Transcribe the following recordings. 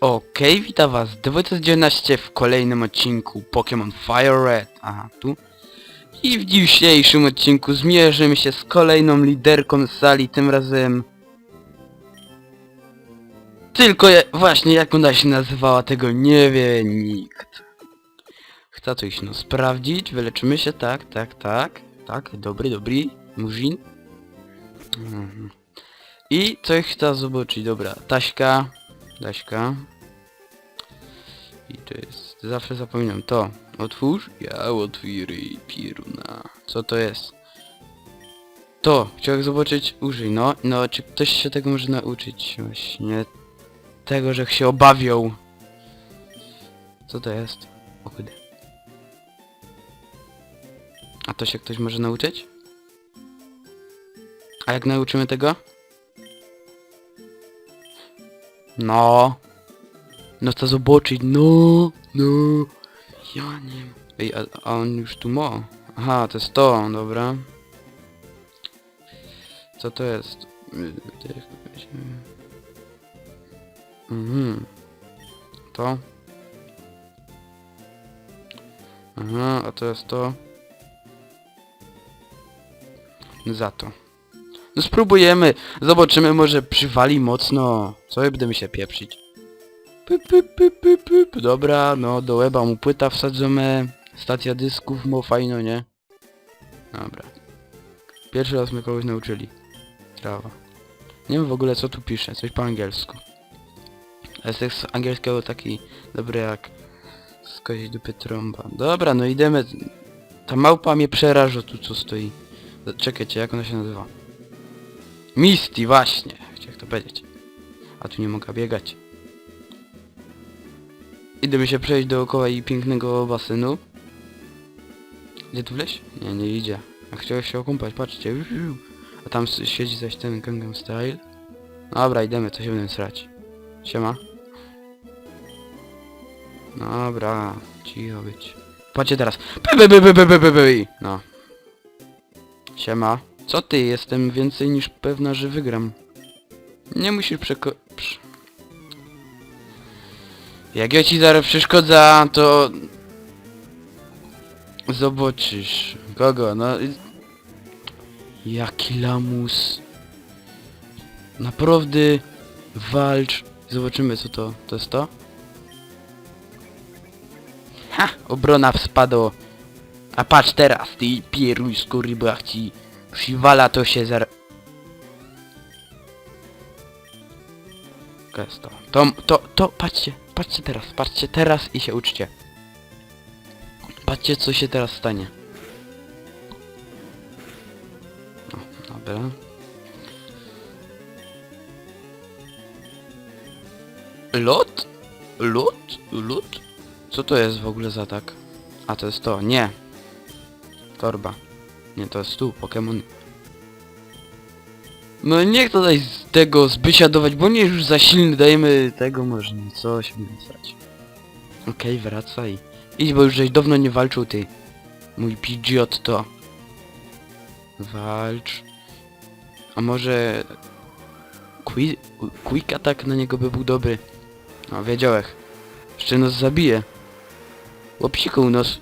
Okej, witam was, DWC19 w kolejnym odcinku Pokémon Fire Red. Aha, tu. I w dzisiejszym odcinku zmierzymy się z kolejną liderką sali, tym razem... Tylko je, właśnie jak ona się nazywała, tego nie wie nikt. Chcę coś no sprawdzić, wyleczymy się, tak, tak, tak. Tak, dobry, dobry, Murzin. Mhm. I coś chcę zobaczyć, dobra, Taśka, Taśka. I to jest, zawsze zapominam, to, otwórz, ja otwierzę pieruna. Co to jest? To, chciałem zobaczyć, użyj, no, no, czy ktoś się tego może nauczyć, właśnie, tego, że się obawią. Co to jest? O kurde. A to się ktoś może nauczyć? A jak nauczymy tego? No. No chcę zobaczyć, no, no. Ja nie. Ej, a, a on już tu ma. Aha, to jest to, dobra. Co to jest? To Mhm. To. Aha, a to jest to. Za to. No spróbujemy. Zobaczymy, może przywali mocno. Co ja będę się pieprzyć. Pyp, pyp, pyp, pyp, pyp. Dobra, no do łeba mu płyta wsadzimy. Stacja dysków mu fajno, nie? Dobra. Pierwszy raz my kogoś nauczyli. Trawa. Nie wiem w ogóle co tu pisze, coś po angielsku. Ale z angielskiego taki dobry jak z dupy trąba. Dobra, no idziemy. Ta małpa mnie przeraża tu co stoi. Czekajcie, jak ona się nazywa? Misty, właśnie. Chciałem to powiedzieć. A tu nie mogę biegać. Idziemy się przejść dookoła i pięknego basenu. Gdzie tu wleź? Nie, nie idzie. A chciałeś się okąpać, patrzcie. A tam siedzi zaś ten Gangnam Style. Dobra, idziemy, to się będę srać. Siema. Dobra, cicho być. Patrzcie teraz. No. Siema. Co ty? Jestem więcej niż pewna, że wygram. Nie musisz przeko... Prz... Jak ja ci zaraz przeszkodza, to... Zobaczysz. Kogo? No... Jaki lamus. Naprawdę... Walcz. Zobaczymy co to. To jest to? Ha! Obrona spadło. A patrz teraz, ty pieruj ci przywala to się zar... To jest to. To, to, patrzcie, patrzcie teraz, patrzcie teraz i się uczcie. Patrzcie co się teraz stanie. No, dobra. Lot? Lot? Lot? Co to jest w ogóle za atak? A to jest to, nie. Torba. Nie, to jest tu, Pokémon. No niech tutaj z tego zbysiadować, bo nie już za silny, dajemy tego można, co się będzie srać. Okej, wracaj. Idź, bo już żeś dawno nie walczył, ty. Mój pidżiot to. Walcz. A może... Qui quick attack na niego by był dobry. No, wiedziałem. Jeszcze nas zabije. Łopsiką nos.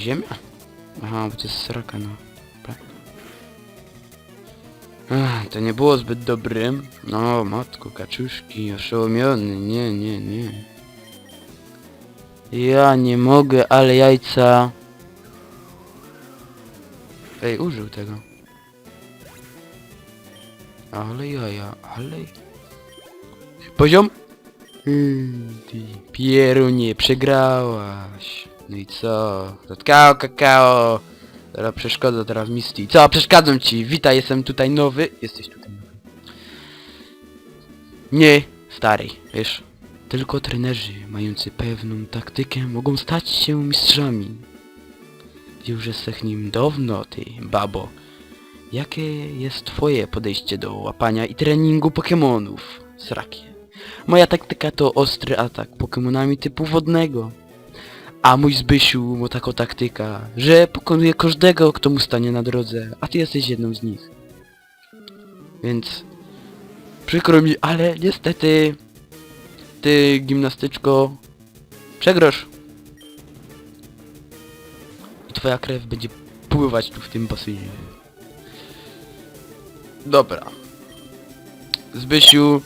Ziemia? Aha, bo to jest sraka, no. Dobra. Ach, to nie było zbyt dobrym. No, matko, kaczuszki, oszołomiony, nie, nie, nie. Ja nie mogę, ale jajca... Ej, użył tego. Ale jaja, ale... Poziom? Hmm, pierunie, przegrałaś. No i co? Kakao, kakao. Teraz przeszkoda, teraz Misty. Co? Przeszkadzam ci. Witaj, jestem tutaj nowy. Jesteś tutaj nowy. Nie, stary, wiesz. Tylko trenerzy mający pewną taktykę mogą stać się mistrzami. Już jesteś nim dawno, ty, babo. Jakie jest twoje podejście do łapania i treningu Pokémonów? Srakie. Moja taktyka to ostry atak Pokémonami typu wodnego. A mój Zbysiu ma taką taktyka, że pokonuje każdego, kto mu stanie na drodze, a ty jesteś jedną z nich. Więc przykro mi, ale niestety ty gimnastyczko przegrasz. I twoja krew będzie pływać tu w tym basenie. Dobra. Zbysiu,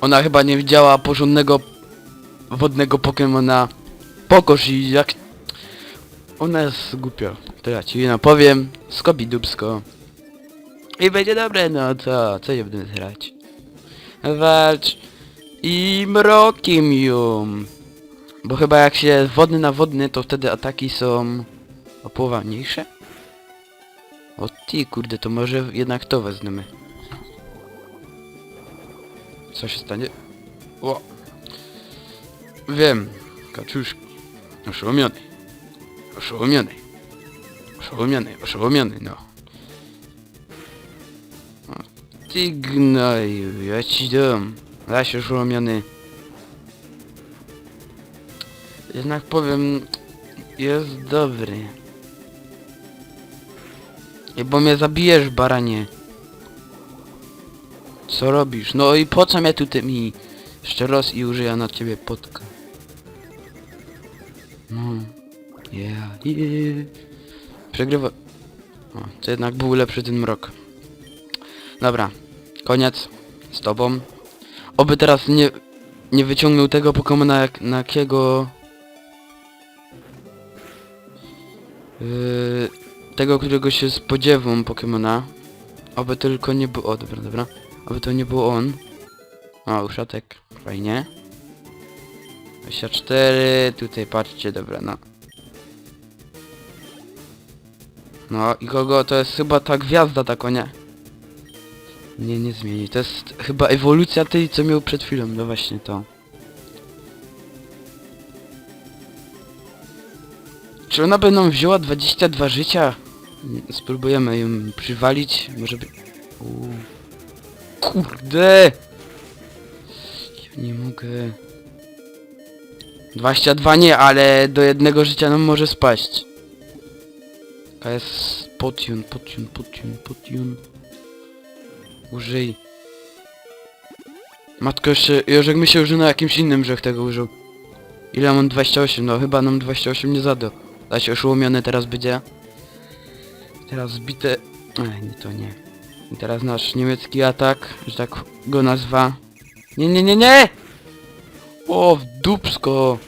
ona chyba nie widziała porządnego wodnego Pokemona. Pokoż i jak... Ona jest głupia. To ja ci no powiem. Skobi dubsko. I będzie dobre, no co? Co nie będę grać? Walcz. I mrokiem ją. Bo chyba jak się wodny na wodny, to wtedy ataki są o połowę mniejsze? O ty kurde, to może jednak to wezmemy. Co się stanie? O! Wiem, kaczusz. Oszołomiony. Oszołomiony. Oszołomiony, oszołomiony, no. O, ty gnoju, ja ci dam. Zaś oszołomiony. Jednak powiem, jest dobry. Bo mnie zabijesz, baranie. Co robisz? No i po co mnie tu ty mi... Jeszcze raz i użyję na ciebie potka. Yeah. Przegrywa... O, to jednak był lepszy ten mrok. Dobra. Koniec. Z tobą. Oby teraz nie... Nie wyciągnął tego Pokemona jak... Na jakiego... Yy, tego, którego się spodziewam Pokemona. Oby tylko nie był... O, dobra, dobra. Oby to nie był on. O, uszatek. Fajnie. 24, tutaj patrzcie, dobra, no. No i kogo to jest chyba ta gwiazda ta konia. Nie, nie zmieni. To jest chyba ewolucja tej, co miał przed chwilą. No właśnie to. Czy ona by nam wzięła 22 życia? Spróbujemy ją przywalić. Może by... Uuu. Kurde! Ja nie mogę... 22 nie, ale do jednego życia nam może spaść. Jest potion, potion, potion, potion. Użyj. Matko, jeszcze, Jorzek mi się użył na jakimś innym, że tego użył. Ile mam 28? No chyba nam 28 nie zada. Da się oszołomiony teraz będzie. Teraz zbite... Ej, nie to nie. I teraz nasz niemiecki atak, że tak go nazwa. Nie, nie, nie, nie! O, w dupsko!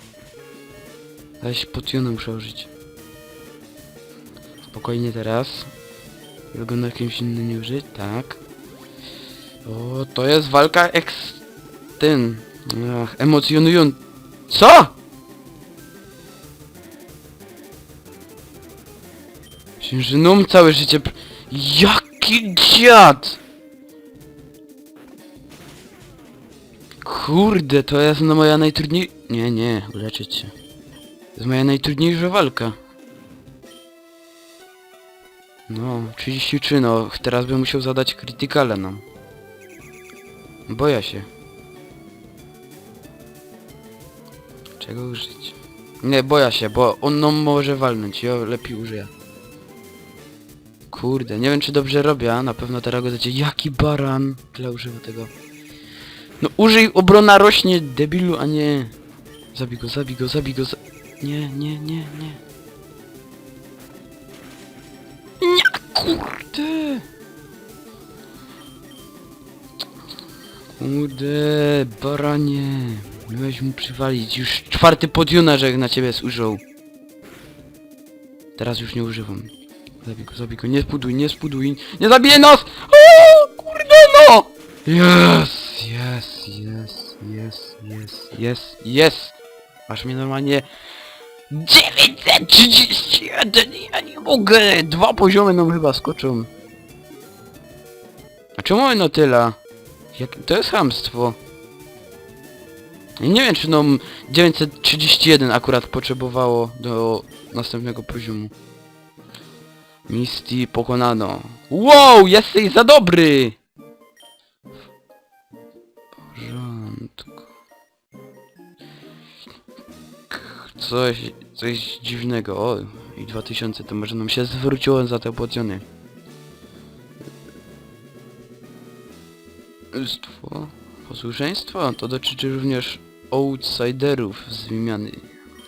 Weź potionem muszę użyć. Spokojnie teraz. Jego na jakimś innym użyć, tak. O, to jest walka eks... Ten... Ach, emocjonująca. Co?! Księżynom całe życie... Jaki dziad! Kurde, to jest no moja najtrudniejsza... Nie, nie, uleczyć się. To jest moja najtrudniejsza walka. No, 33, no, teraz bym musiał zadać krytykale nam. Boję się. Czego użyć? Nie, boję się, bo on nam może walnąć, ja lepiej użyję. Kurde, nie wiem czy dobrze robię, a na pewno teraz go dacie. Jaki baran! Tyle używa tego. No użyj obrona rośnie, debilu, a nie... Zabij go, zabij go, zabij go, za... Nie, nie, nie, nie. Kurde! Kurde, baranie. Miałeś mu przywalić. Już czwarty podiuna, że na ciebie zużył. Teraz już nie używam. Zabij go, zabij go, nie spuduj, nie spuduj. Nie zabije nas! O, kurde no! Yes, yes, yes, yes, yes, yes, yes. Aż mnie normalnie... 931, ja nie mogę! Dwa poziomy nam chyba skoczą. A czemu no tyle? Jak... To jest hamstwo. Nie wiem, czy nam 931 akurat potrzebowało do następnego poziomu. Misty pokonano. Wow, jesteś za dobry! Coś, coś dziwnego. O, i 2000 to może nam się zwróciło za te płacony. Stwo. Posłuszeństwo to dotyczy również outsiderów z wymiany.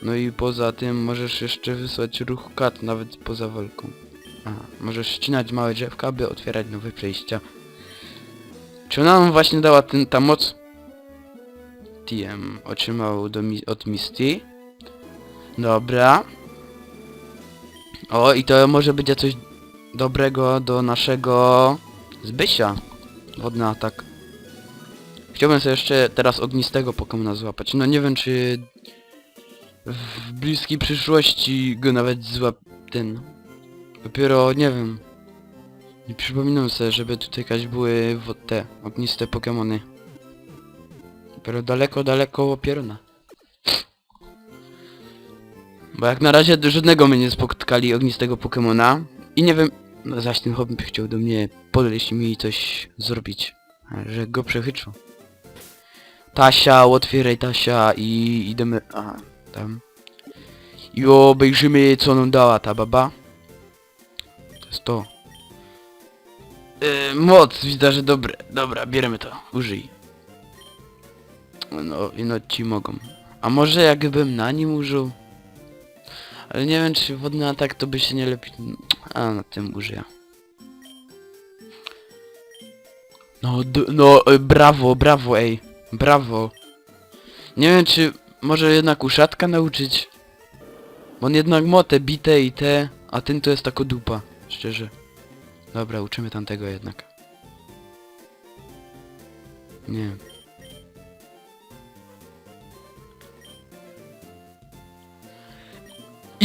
No i poza tym możesz jeszcze wysłać ruch kat nawet poza walką. Aha, możesz ścinać małe drzewka, aby otwierać nowe przejścia. Czy ona nam właśnie dała ten, ta moc? TM otrzymał do, od Misty. Dobra. O, i to może będzie coś dobrego do naszego Zbysia. Wodny atak. Chciałbym sobie jeszcze teraz ognistego Pokemona złapać. No nie wiem czy w bliskiej przyszłości go nawet złap... ten... Dopiero, nie wiem. Nie przypominam sobie, żeby tutaj jakaś były te ogniste Pokemony. Dopiero daleko, daleko opierona. Bo jak na razie do żadnego my nie spotkali ognistego Pokemona. I nie wiem, no zaś ten hobby by chciał do mnie podejść i mi coś zrobić. Że go przechytrzą. Tasia, otwieraj Tasia i idziemy... Aha, tam. I obejrzymy co nam dała ta baba. To jest to. Yy, moc, widzę, że dobre. Dobra, bierzemy to. Użyj. No, i no ci mogą. A może jakbym na nim użył? Ale nie wiem czy wodny atak to by się nie lepiej... A, na tym użyję. No, no, y, brawo, brawo, ej. Brawo. Nie wiem czy może jednak uszatka nauczyć. Bo on jednak ma te bite i te, a ten to jest tako dupa. Szczerze. Dobra, uczymy tamtego jednak. Nie.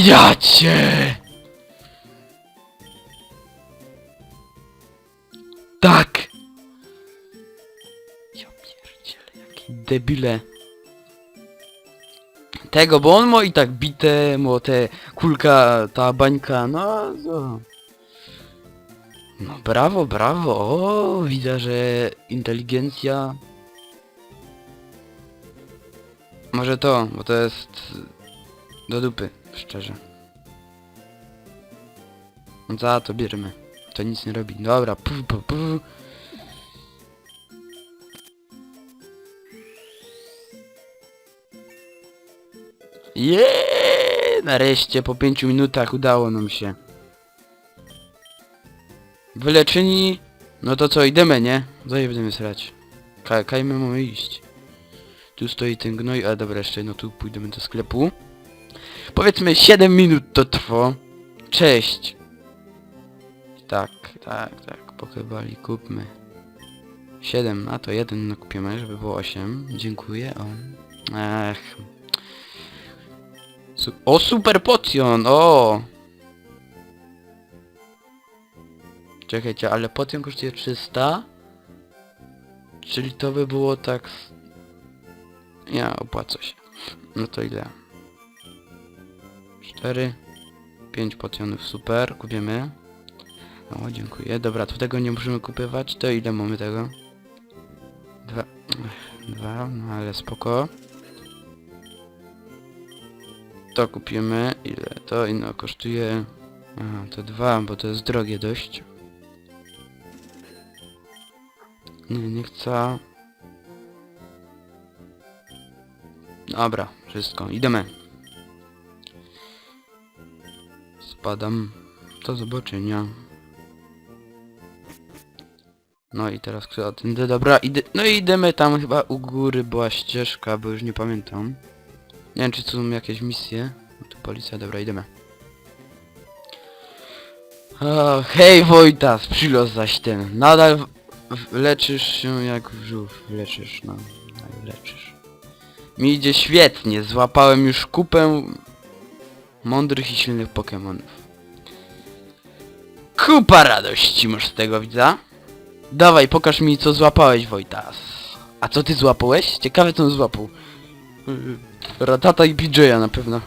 Ja cię! Tak! Ja pierdzielę, jaki debile. Tego, bo on ma i tak bite, mo te kulka, ta bańka, no co? No brawo, brawo, o, widzę, że inteligencja... Może to, bo to jest do dupy, szczerze. No Za to bierzemy. To nic nie robi. Dobra, pu, pu, pu. Jeee! Nareszcie po 5 minutach udało nam się. Wyleczeni... No to co, idziemy, nie? Co je będziemy srać? Ka kajmy mamy iść. Tu stoi ten gnoj, a dobra, jeszcze no tu pójdziemy do sklepu. Powiedzmy 7 minut to trwa. Cześć. Tak, tak, tak, pokebali kupmy. 7, a to jeden no kupimy, żeby było 8. Dziękuję, o. Ech. Su o, super potion, o! Czekajcie, ale potion kosztuje 300? Czyli to by było tak... Ja, opłaca się. No to ile? 4 5 potionów, super, kupimy. O, dziękuję. Dobra, to tego nie musimy kupywać. To ile mamy tego? Dwa. Ech, Dwa, no ale spoko. To kupimy. Ile? To inno kosztuje... Aha, to dwa, bo to jest drogie dość. Nie, nie chcę. Dobra, wszystko. Idziemy. Spadam. Do zobaczenia. No i teraz kto tędy, dobra, idę, no i idziemy tam chyba u góry była ścieżka, bo już nie pamiętam. Nie wiem czy tu są jakieś misje. No tu policja, dobra, idziemy. O, hej Wojtas, przylos zaś ten. Nadal leczysz się jak wrzów. Leczysz, no leczysz. Mi idzie świetnie, złapałem już kupę mądrych i silnych Pokemonów. Kupa radości masz z tego, widza? Dawaj, pokaż mi co złapałeś, Wojtas. A co ty złapałeś? Ciekawe co on złapał. Yy, Ratata i PJ'a na pewno.